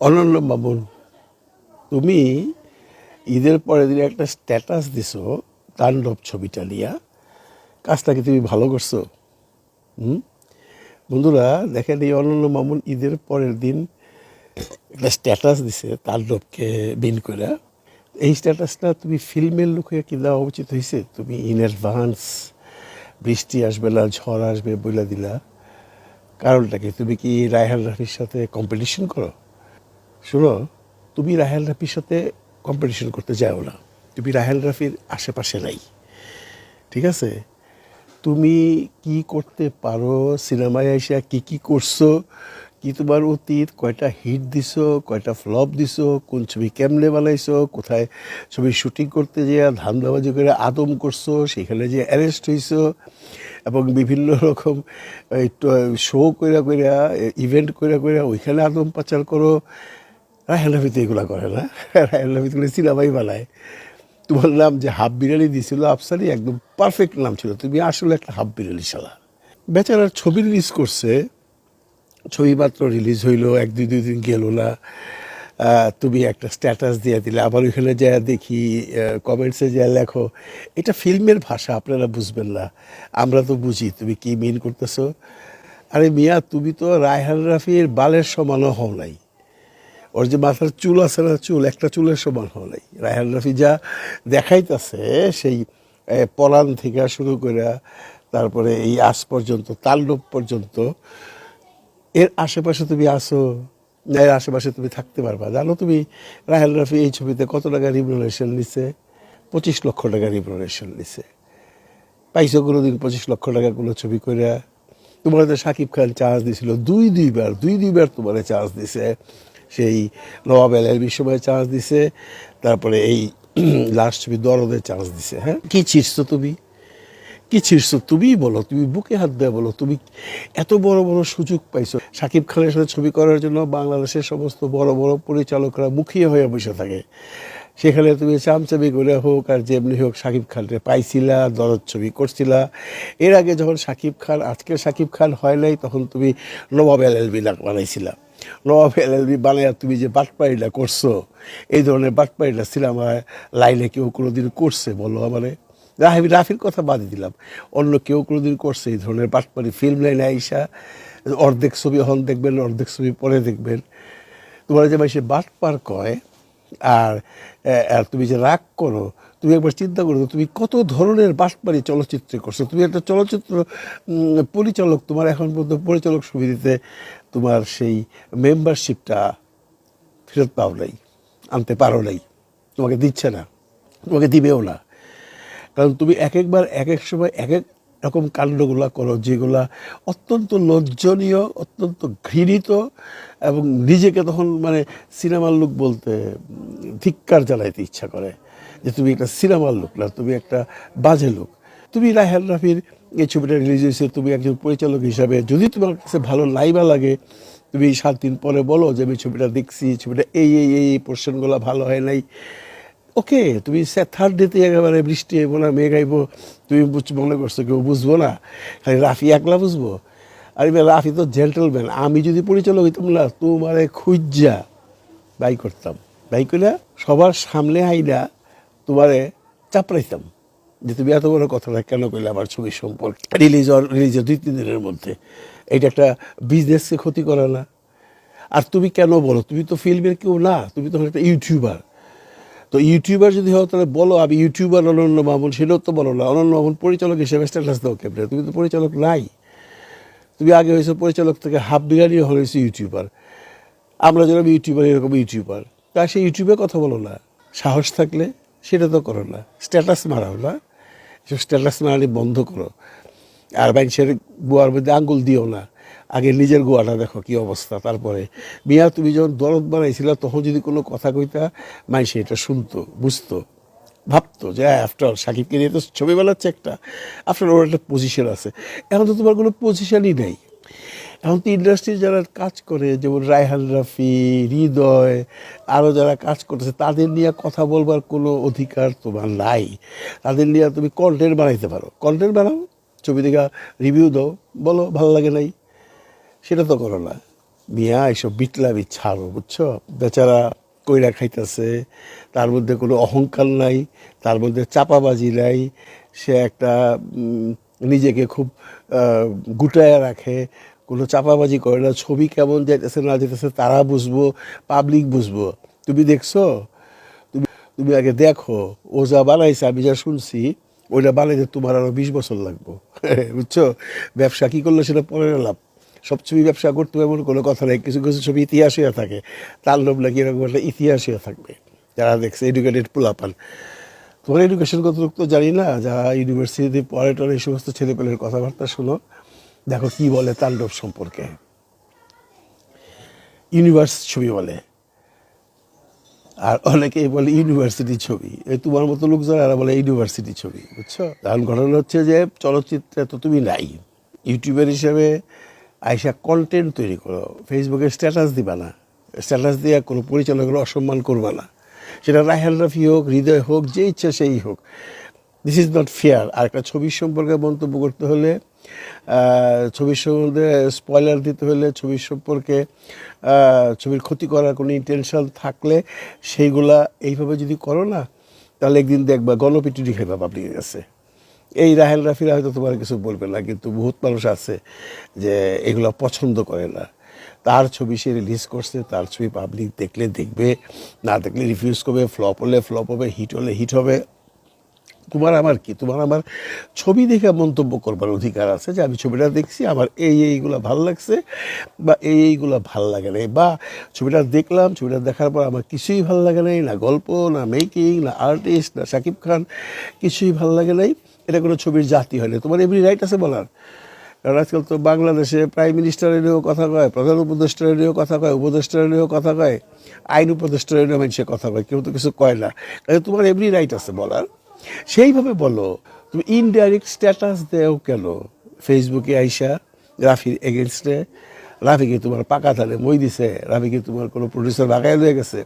অনন্য মামুন তুমি ঈদের পরের দিন একটা স্ট্যাটাস দিছো, তাণ্ডব ছবিটা নিয়া। কাজটা কি তুমি ভালো করছ? হুম? বন্ধুরা, দেখেন এই অনন্য মামুন ঈদের পরের দিন একটা স্ট্যাটাস দিছে তাণ্ডবকে বিন করে এই স্ট্যাটাসটা তুমি ফিল্মের লোকে কি দেওয়া উচিত হয়েছে তুমি ইন অ্যাডভান্স বৃষ্টি আসবে না, ঝড় আসবে বইলা দিলা। কারণটা কি? তুমি কি রায়হান রাফির সাথে কম্পিটিশন করো? শোনো, তুমি রাহেল রাফির সাথে কম্পিটিশন করতে যাও না। তুমি রাহেল রাফির আশেপাশে নাই, ঠিক আছে? তুমি কি করতে পারো? সিনেমায় এসে কি কি করছ? কি তোমার অতীত? কয়টা হিট দিছো? কয়টা ফ্লপ দিছো? কোন ছবি কেমনে বানাইছো? কোথায় ছবি শুটিং করতে যেয়ে ধান্দাবাজি করে আদম করছ? সেখানে যে অ্যারেস্ট হইছো? এবং বিভিন্ন রকম শো কইরা কইরা ইভেন্ট কইরা কইরা ওইখানে আদম পাচার করো? রাহেল রাফি তো এগুলো করে না। রাহেল রাফি তো সিনেমাই বানায়। তোমার নাম যে, হাফ বিরিয়ানি দিয়েছিল আফসারি একদম পারফেক্ট নাম ছিল। তুমি আসলে একটা হাফ বিরিয়ানি শালা। বেচারার ছবি রিলিজ করছে। ছবি মাত্র রিলিজ হইল, এক, দুই দুই দিন গেল না। তুমি একটা স্ট্যাটাস দিয়ে দিলে। আবার ওইখানে যা দেখি কমেন্টসে যা লেখো, এটা ফিল্মের ভাষা, আপনারা বুঝবেন না। আমরা তো বুঝি, তুমি কি মিন করতেছো? আরে মিয়া, তুমি তো রায়হান রাফির বালের সমানও হও নাই। ওর যে মাথার চুল আছে না চুল, একটা চুলের সমান হও নাই। রায়হান রাফি যা দেখাইতেছে, সেই পলান থেকে শুরু করে তারপরে এই আজ পর্যন্ত তাল্লুপ পর্যন্ত, এর আশেপাশে তুমি আসো এর আশেপাশে তুমি থাকতে পারবা। জানো তুমি রাহেল রাফি এই ছবিতে কত টাকা রিমুনারেশন নিছে? পঁচিশ লক্ষ টাকা রিমুনারেশন নিছে। পাইছো কোনো দিন পঁচিশ লক্ষ টাকা কোনো ছবি করে তোমার সাকিব খান চার্জ দিছিল, দুই দুইবার দুই দুইবার তোমার চার্জ দিছে। সেই নবাব এলএলবির সময় চান্স দিছে, তারপরে এই লাস্ট ছবি দরদের চান্স দিছে হ্যাঁ? কি ছিড়ছো তুমি? কি ছিড়ছো তুমিই বলো, তুমি বুকে হাত দেয়া বলো, তুমি এত বড় বড় সুযোগ পাইছো। সাকিব খানের সাথে ছবি করার জন্য বাংলাদেশের সমস্ত বড় বড় পরিচালকরা মুখিয়ে হয়ে বসে থাকে। সেখানে তুমি চামচামি করে হোক আর যেমনি হোক সাকিব খানকে পাইছিলা, দরদ ছবি করছিলা। এর আগে যখন সাকিব খান, আজকের সাকিব খান হয় নাই, তখন তুমি নবাব এল এলবি বানাইছিলা। নবাব এল এলবি বানাইয়া তুমি যে বাটপাড়িটা করছ, এই ধরনের বাটপাড়িটা সিনেমায় লাইনে কেউ কোনোদিন করছে বলো মানে রাহি রাফির কথা বাদই দিলাম। অন্য কেউ কোনোদিন করছে এই ধরনের বাটপাড়ি? ফিল্ম লাইনে আইসা অর্ধেক ছবি হন দেখবেন, অর্ধেক ছবি পরে দেখবেন। তোমার যে ভাই সে বাট পার কয়, আর আর তুমি যে রাগ করো, তুমি একবার চিন্তা করো তুমি কত ধরনের বাটপাড়ি চলচ্চিত্রে করছ। তুমি একটা চলচ্চিত্র পরিচালক, তোমার এখন পর্যন্ত পরিচালক সুবিধাতে তোমার সেই মেম্বারশিপটা ফেরত পাও নাই, আনতে পারো নাই। তোমাকে দিচ্ছে না, তোমাকে দিবেও না। কারণ তুমি এক একবার এক এক সময় এক এক রকম কাণ্ডগুলা করো, যেগুলা অত্যন্ত লজ্জনীয়, অত্যন্ত ঘৃণিত এবং নিজেকে তখন মানে সিনেমার লোক বলতে ধিক্কার জ্বালাইতে ইচ্ছা করে যে তুমি একটা সিনেমার লোক না, তুমি একটা বাজে লোক। তুমি রাহেল রাফির এই ছবিটা রিলিজ হয়েছে, তুমি একজন পরিচালক হিসাবে। যদি তোমার কাছে ভালো লাইবা লাগে, তুমি সাত দিন পরে বলো যে আমি ছবিটা দেখছি, ছবিটা এই এই এই পোর্শনগুলো ভালো হয় নাই। ওকে, তুমি থার্ড ডেতে একেবারে বৃষ্টি আইব না, মেঘ আইব, তুমি মনে করছ কেউ বুঝব না, খালি রাফি একলা বুঝব। আর এবার রাফি তো জেন্টেলম্যান আমি যদি পরিচালক হইতাম না, তোমারে খুঁজা বাই করতাম। বাই করে সবার সামনে আইনা তোমারে চাপড়াইতাম। যে তুমি এত বড় কথা কথাটা কেন কইলে আমার ছবি সম্পর্কে? রিলিজ রিলিজের দুই, তিন দিনের মধ্যে। এটা একটা বিজনেসকে ক্ষতি করে না। আর তুমি কেন বলো? তুমি তো ফিল্মের কেউ না, তুমি তো একটা ইউটিউবার তো ইউটিউবার যদি হও, তাহলে বলো, আমি ইউটিউবার অনন্য মামুন, সেটাও তো বলো না। অনন্য মামুন পরিচালক হিসেবে স্ট্যাটাস দাও ক্যামেরা তুমি তো পরিচালক নাই। তুমি আগে হয়েছো পরিচালক থেকে হাফ বিরিয়ানি হয়েছে ইউটিউবার আমরা যেরকম ইউটিউবার এরকম ইউটিউবার তা সে ইউটিউবে কথা বলো না। সাহস থাকলে সেটা তো করো না। স্ট্যাটাস মারাও না। স্ট্যাটাস মারানি বন্ধ করো। আর মানুষের গোয়ার মধ্যে আঙ্গুল দিও না। আগে নিজের গোয়াটা দেখো কি অবস্থা, তারপরে। মিয়া, তুমি যখন দরদ বানাইছিলা, তখন যদি কোনো কথা কইতা মানুষ এটা শুনতো, বুঝতো, ভাবতো যে আফটার সাকিবকে নিয়ে তো ছবি বানাচ্ছে একটা। আফটার ওর একটা পজিশন আছে। এখন তো তোমার কোনো পজিশনই নেই। এখন তো ইন্ডাস্ট্রি যারা কাজ করে, যেমন রায়হান রাফি, হৃদয় আরও যারা কাজ করতেছে, তাদের নিয়ে কথা বলবার কোনো অধিকার তোমার নাই। তাদের নিয়ে তুমি কন্টেন্ট বানাইতে পারো। কন্টেন্ট বানাও, ছবি দেখা রিভিউ দাও, বলো, ভালো লাগে নাই? সেটা তো করো না। মিয়া এইসব বিটলামি ছাড়ো বুঝছ? বেচারা কইরা খাইতেছে, তার মধ্যে কোনো অহংকার নাই, তার মধ্যে চাপাবাজি নাই, সে একটা নিজেকে খুব গুটায় রাখে কোনো চাপাবাজি করে না, ছবি কেমন যাইতেছে না যেতেছে তারা বুঝব পাবলিক বুঝব। তুমি দেখছ? তুমি তুমি আগে দেখো, ও যা বানাইছে, আমি যা শুনছি, ওইটা বানাইতে তোমার আরও বিশ বছর লাগবো। বুঝছ? ব্যবসা কী করল সেটা পরে লাভ সব ছবি ব্যবসা করতে হবে এমন কোনো কথা নেই, কিছু কিছু ছবি ইতিহাস হয়ে থাকে। তার লোভ নাকি এরকম একটা ইতিহাস হয়ে থাকবে। যারা দেখছে এডুকেটেড পোলাপান। তোমার এডুকেশন কত তো জানি না, যারা ইউনিভার্সিটিতে পড়ে টরে এই সমস্ত ছেলেপেলের কথাবার্তা শুনো। দেখো কি বলে তাণ্ডব সম্পর্কে। ইউনিভার্স ছবি বলে। আর অনেকেই বলে ইউনিভার্সিটি ছবি। এই তোমার মতো লোক যারা বলে ইউনিভার্সিটি ছবি, বুঝছ? কারণ ঘটনা হচ্ছে যে চলচ্চিত্রে তো তুমি নাই। ইউটিউবার হিসেবে আইসা কন্টেন্ট তৈরি করো। ফেসবুকে স্ট্যাটাস দিবা না। স্ট্যাটাস দিয়ে কোনো পরিচালকের অসম্মান করবা না। সেটা রায়হান রাফি হোক, হৃদয় হোক, যে ইচ্ছা সেই হোক। দিস ইজ নট ফেয়ার আর একটা ছবির সম্পর্কে মন্তব্য করতে হলে ছবির সম্বন্ধে স্পয়লার দিতে হলে ছবির সম্পর্কে ছবির ক্ষতি করার কোনো ইন্টেনশন থাকলে সেইগুলা এইভাবে যদি করো না, তাহলে একদিন দেখবা গণপিটুনি খেবা পাবলিকের কাছে এই রাহেল রাফিরা হয়তো তোমার কিছু বলবে না, কিন্তু বহুত মানুষ আছে যে এগুলো পছন্দ করে না। তার ছবি সে রিলিজ করছে, তার ছবি পাবলিক দেখলে দেখবে, না দেখলে রিফিউজ করবে ফ্লপ হলে ফ্লপ হবে হিট হলে হিট হবে। তোমার আমার কি? তোমার আমার ছবি দেখে মন্তব্য করবার অধিকার আছে যে আমি ছবিটা দেখছি, আমার এই এইগুলো ভালো লাগছে বা এই এইগুলো ভালো লাগে নাই বা ছবিটা দেখলাম, ছবিটা দেখার পর আমার কিছুই ভালো লাগে নাই, না গল্প, না মেকিং না আর্টিস্ট না শাকিব খান, কিছুই ভালো লাগে নাই। এটা কোনো ছবির জাতি হয় না তোমার এমনি রাইট আছে বলার। কারণ আজকাল তো বাংলাদেশে প্রাইম মিনিস্টারের নিয়েও কথা কয়, প্রধান উপদেষ্টার নিয়েও কথা কয় উপদেষ্টার নিয়েও কথা কয়, আইন উপদেষ্টার নিয়েও মানুষের কথা কয়, কেউ তো কিছু কয় না। তোমার এমনি রাইট আছে বলার। সেইভাবে বলো, তুমি ইনডাইরেক্ট স্ট্যাটাস দেও কেন? ফেসবুকে আইসা, রাফির এগেনস্টে রাফিকে তোমার পাকা তালে মই দিছে, রাফিকে তোমার কোনো প্রডিউসার বাগায় হয়ে গেছে।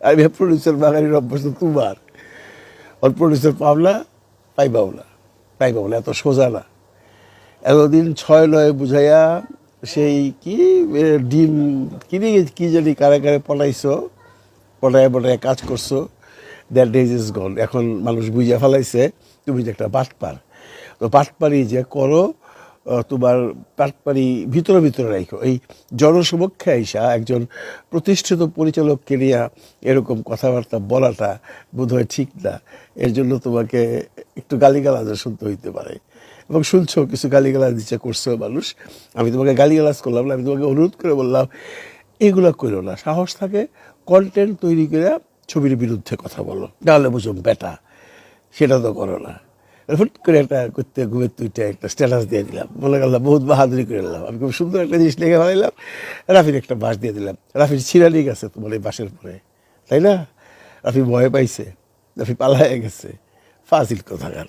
আর ভাই প্রডিউসার বাগানির অভ্যাস তোমার। ওর প্রডিউসার পাবলা পাইবাও না। পাইবাও না, এত সোজা না। এতদিন ছয় নয় বুঝাইয়া সেই কি ডিম কিনে কি জানি কারে কারে পলাইছো পটায় পটায় কাজ করছ। দ্যাট ডেজ ইজ গন এখন মানুষ বুঝিয়া ফেলাইছে, তুমি যে একটা বাটপার। তো বাটপারি যে করো তোমার পাটপারি ভিতরে ভিতরে রাখো এই জনসমক্ষে আইসা একজন প্রতিষ্ঠিত পরিচালককে নিয়ে এরকম কথাবার্তা বলাটা বোধহয় ঠিক না। এর জন্য তোমাকে একটু গালিগালাজও শুনতে হইতে পারে। এবং শুনছো, কিছু গালিগালাজ দিচ্ছে করছ মানুষ। আমি তোমাকে গালিগালাজ করলাম না, আমি তোমাকে অনুরোধ করে বললাম, এগুলো করো না। সাহস থাকে কন্টেন্ট তৈরি করে ছবির বিরুদ্ধে কথা বলো। তাহলে বুঝো বেটা, সেটা তো করো না। হুট করে একটা করতে ঘুমের তুইটা একটা স্ট্যাটাস দিয়ে দিলাম। বলে করলাম, বহুত বাহাদুরি করে নিলাম। আমি খুব সুন্দর একটা জিনিস লেগে ভালাইলাম রাফির একটা বাস দিয়ে দিলাম। রাফির ছিড়ানি গেছে তোমার এই বাসের পরে তাই না? রাফি ভয় পাইছে। রাফি পালায় গেছে। ফাজিল কোথাকার?